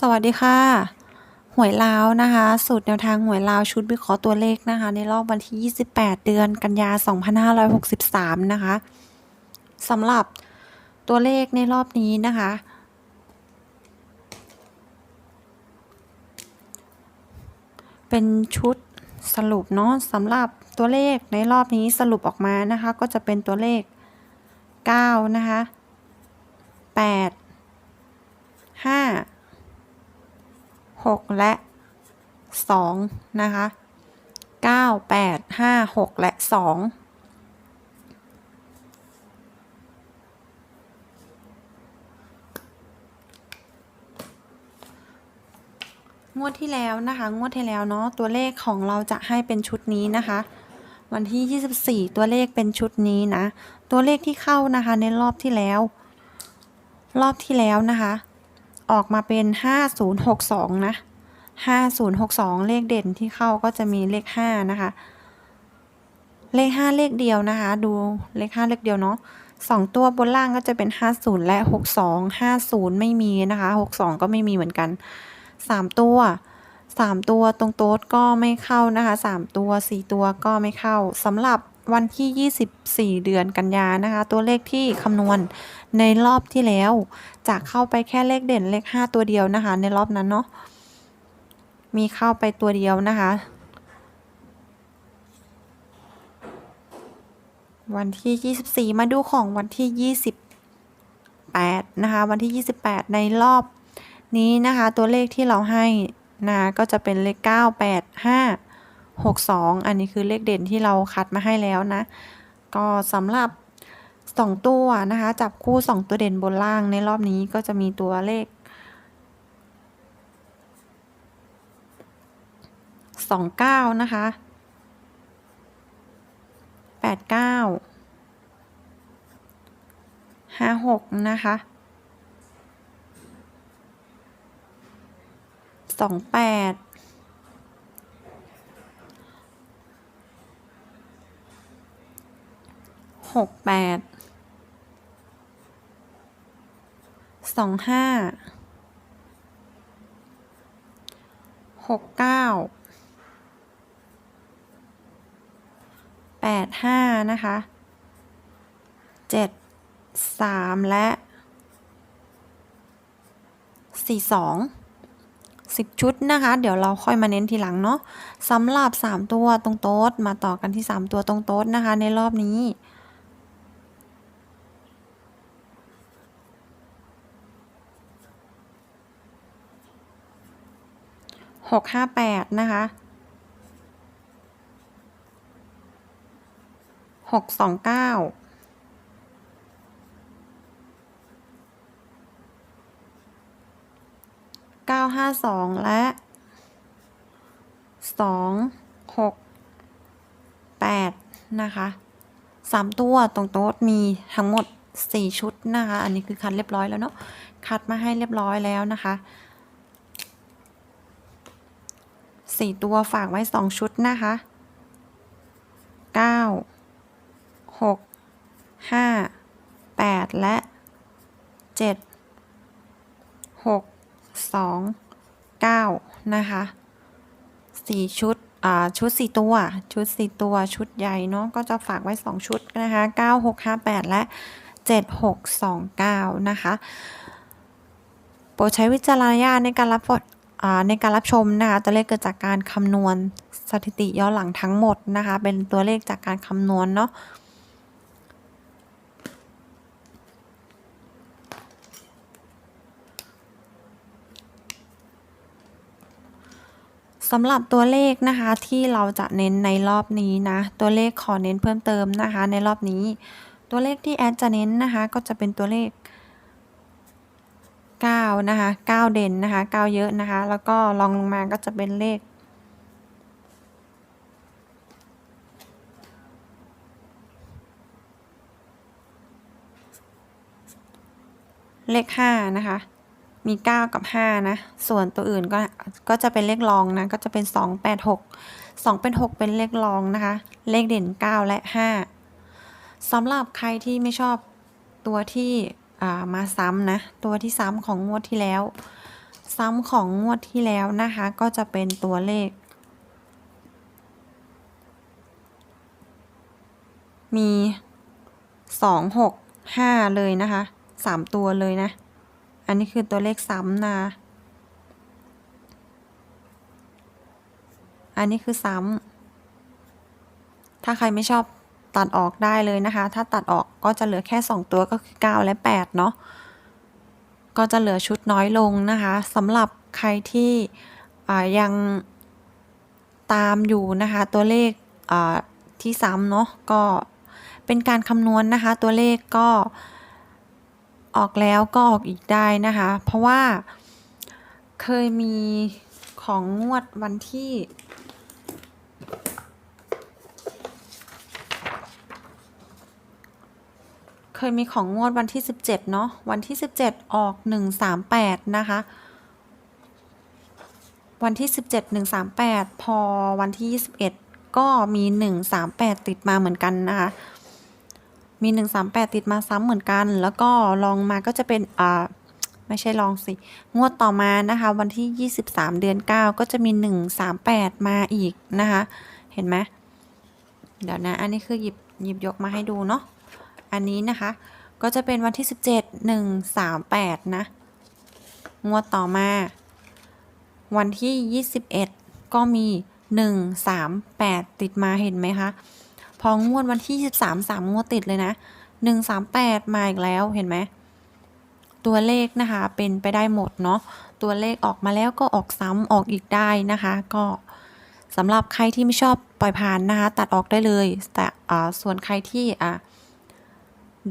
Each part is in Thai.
สวัสดีค่ะ หวยลาวนะคะ สูตรแนวทางหวยลาวชุดวิเคราะห์ตัวเลขนะคะ ในรอบวันที่ 28 เดือนกันยา 2563 นะคะสำหรับตัวเลขในรอบนี้นะคะ เป็นชุดสรุปเนาะสำหรับตัวเลขในรอบนี้สรุปออกมานะคะ ก็จะเป็นตัวเลข 9 นะคะ 8 5 6 และ 2 นะคะ 9 8 5 6 และ 2งวดที่แล้วนะคะ งวดที่แล้วเนาะตัวเลขของเราจะให้เป็นชุดนี้นะคะ วันที่ 24 ตัวเลขเป็นชุดนี้นะ ตัวเลขที่เข้านะคะในรอบที่แล้ว รอบที่แล้วนะคะ ออกมาเป็น 5062 นะ 5062 เลขเด่นที่เข้าก็จะมีเลข 5 นะคะ เลข 5 เลขเดียวนะคะ ดูเลข 5 เลขเดียวเนาะสองตัวบนล่างก็จะเป็น 50 และ 62 50 ไม่มีนะคะ 62 ก็ไม่มีเหมือนกัน 3 ตัว 3 ตัวตรงโต๊ดก็ไม่เข้านะคะ 3 ตัว 4 ตัวก็ไม่เข้าสำหรับ วันที่ 24 เดือนกันยานะคะ ตัวเลขที่คำนวณในรอบที่แล้ว จะเข้าไปแค่เลขเด่นเลข 5 ตัวเดียวนะคะ ในรอบนั้นเนาะมีเข้าไปตัวเดียวนะคะ วันที่ 24 มาดูของวันที่ 28 นะคะ วันที่ 28 ในรอบนี้นะคะ ตัวเลขที่เราให้นะก็จะเป็นเลข 9 8 5 6 2 อันนี้คือเลขเด่นที่เราคัดมาให้แล้วนะ ก็สำหรับ 2 ตัวนะคะ จับคู่ 2 ตัวเด่นบนล่างในรอบนี้ก็จะมีตัวเลข 29 นะคะ 89 56 นะคะ28 68 25 69แปดห้านะคะเจ็ดสามและสี่สองสิบชุดนะคะ เดี๋ยวเราค่อยมาเน้นทีหลังเนาะสำหรับสามตัวตรงโต๊ดมาต่อกันที่สามตัวตรงโต๊ดนะคะ ในรอบนี้ หกห้าแปดนะคะหกสองเก้าเก้าห้าสองและสองหกแปดนะคะสามตัวตรงโต๊ะมีทั้งหมดสี่ชุดนะคะ อันนี้คือคัดเรียบร้อยแล้วเนาะคัดมาให้เรียบร้อยแล้วนะคะ สี่ตัวฝากไว้สองชุดนะคะเก้าหกห้าแปดและเจ็ดหกสองเก้านะคะสี่ชุดอ่าชุดสี่ตัว ชุดสี่ตัว ชุดใหญ่เนาะ ก็จะฝากไว้สองชุดนะคะเก้าหกห้าแปดและเจ็ดหกสองเก้านะคะ โปรดใช้วิจารณญาณในการรับฟอ่า ในการรับชมนะคะตัวเลขเกิดจากการคำนวณสถิติย้อนหลังทั้งหมดนะคะ เป็นตัวเลขจากการคำนวณเนาะสำหรับตัวเลขนะคะที่เราจะเน้นในรอบนี้นะตัวเลขขอเน้นเพิ่มเติมนะคะ ในรอบนี้ ตัวเลขที่แอดจะเน้นนะคะ ก็จะเป็นตัวเลข 9 นะคะ 9 เด่นนะคะ 9 เยอะนะคะ แล้วก็ลองลงมาก็จะเป็นเลข เลข 5 นะคะ มี 9 กับ 5 นะ ส่วนตัวอื่นก็ ก็จะเป็นเลขรองนะ ก็จะเป็น 2 8 6 2 เป็น 6 เป็นเลขรองนะคะ เลขเด่น 9 และ 5สำหรับใครที่ไม่ชอบตัวที่ มาซ้ำนะ ตัวที่ซ้ำของงวดที่แล้ว ซ้ำของงวดที่แล้วนะคะ ก็จะเป็นตัวเลข มีสองหกห้าเลยนะคะสามตัวเลยนะ อันนี้คือตัวเลขซ้ำนะอันนี้คือซ้ำถ้าใครไม่ชอบ ตัดออกได้เลยนะคะ ถ้าตัดออกก็จะเหลือแค่ 2 ตัวก็คือ 9 และ 8 เนาะก็จะเหลือชุดน้อยลงนะคะสำหรับใครที่ยังตามอยู่นะคะ ตัวเลขที่ซ้ำเนาะก็เป็นการคำนวณนะคะ ตัวเลขก็ออกแล้วก็ออกอีกได้นะคะ เพราะว่าเคยมีของงวดวันที่ เคยมีของงวดวันที่ 17 เนาะวันที่ 17 ออก 138 นะคะ วันที่ 17 138 พอวันที่ 21 ก็มี 138 ติดมาเหมือนกันนะคะ มี 138 ติดมาซ้ำเหมือนกัน แล้วก็ลองมาก็จะเป็นอ่าไม่ใช่ลองสิ งวดต่อมานะคะ วันที่ 23 เดือน 9 ก็จะมี 138 มาอีกนะคะ เห็นไหมเดี๋ยวนะ อันนี้คือหยิบหยิบยกมาให้ดูเนาะ อันนี้นะคะ ก็จะเป็นวันที่ 17 1 3 8 นะ งวดต่อมา วันที่ 21 ก็มี 1 3 8 ติดมาเห็นไหมคะ พองวดวันที่ 23 3 งวดติดเลยนะ 1 3 8 มาอีกแล้วเห็นไหมตัวเลขนะคะเป็นไปได้หมดเนาะตัวเลขออกมาแล้วก็ออกซ้ำออกอีกได้นะคะ ก็สำหรับใครที่ไม่ชอบปล่อยผ่านนะคะ ตัดออกได้เลย แต่ส่วนใครที่อะ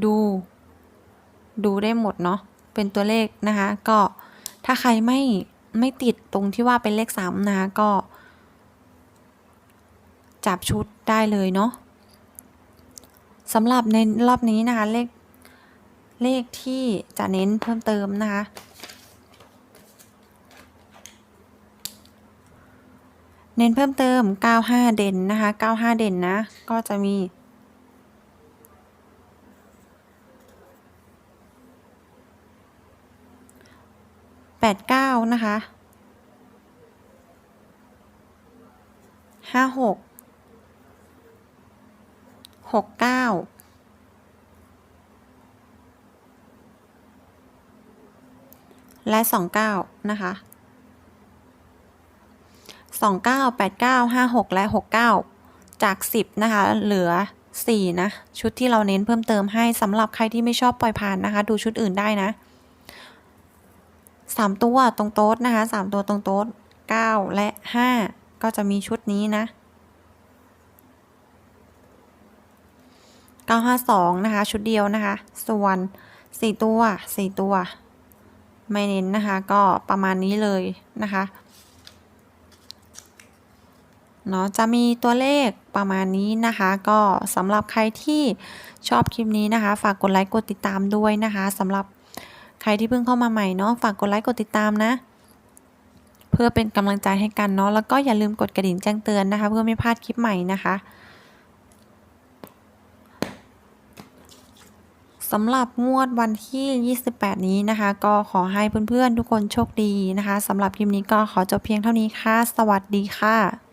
ดู ดูได้หมดเนาะ เป็นตัวเลขนะคะ ก็ถ้าใครไม่ไม่ติดตรงที่ว่าเป็นเลขซ้ำนะคะก็ จับชุดได้เลยเนาะสำหรับในรอบนี้นะคะเลขเลขที่จะเน้นเพิ่มเติมนะคะ เน้นเพิ่มเติม 95 เด่นนะคะ 95 เด่นนะ ก็จะมี แปดเก้านะคะห้าหกหกเก้าและสองเก้านะคะสองเก้าแปดเก้าห้าหกและหกเก้าจากสิบนะคะ เหลือสี่นะ ชุดที่เราเน้นเพิ่มเติมให้สำหรับใครที่ไม่ชอบปล่อยผ่านนะคะ ดูชุดอื่นได้นะ สามตัวตรงโต๊ดนะคะสามตัวตรงโต๊ดเก้าและห้าก็จะมีชุดนี้นะเก้าห้าสองนะคะ ชุดเดียวนะคะ ส่วนสี่ตัวสี่ตัว ไม่เน้นนะคะ ก็ประมาณนี้เลยนะคะเนาะจะมีตัวเลขประมาณนี้นะคะ ก็สำหรับใครที่ชอบคลิปนี้นะคะ ฝากกดไลค์กดติดตามด้วยนะคะสำหรับ ใครที่เพิ่งเข้ามาใหม่เนาะฝากกดไลค์กดติดตามนะ เพื่อเป็นกำลังใจให้กันเนาะแล้วก็อย่าลืมกดกระดิ่งแจ้งเตือนนะคะ เพื่อไม่พลาดคลิปใหม่นะคะสำหรับงวดวันที่ 28 นี้นะคะ ก็ขอให้เพื่อนๆทุกคนโชคดีนะคะสำหรับคลิปนี้ก็ขอจบเพียงเท่านี้ค่ะ สวัสดีค่ะ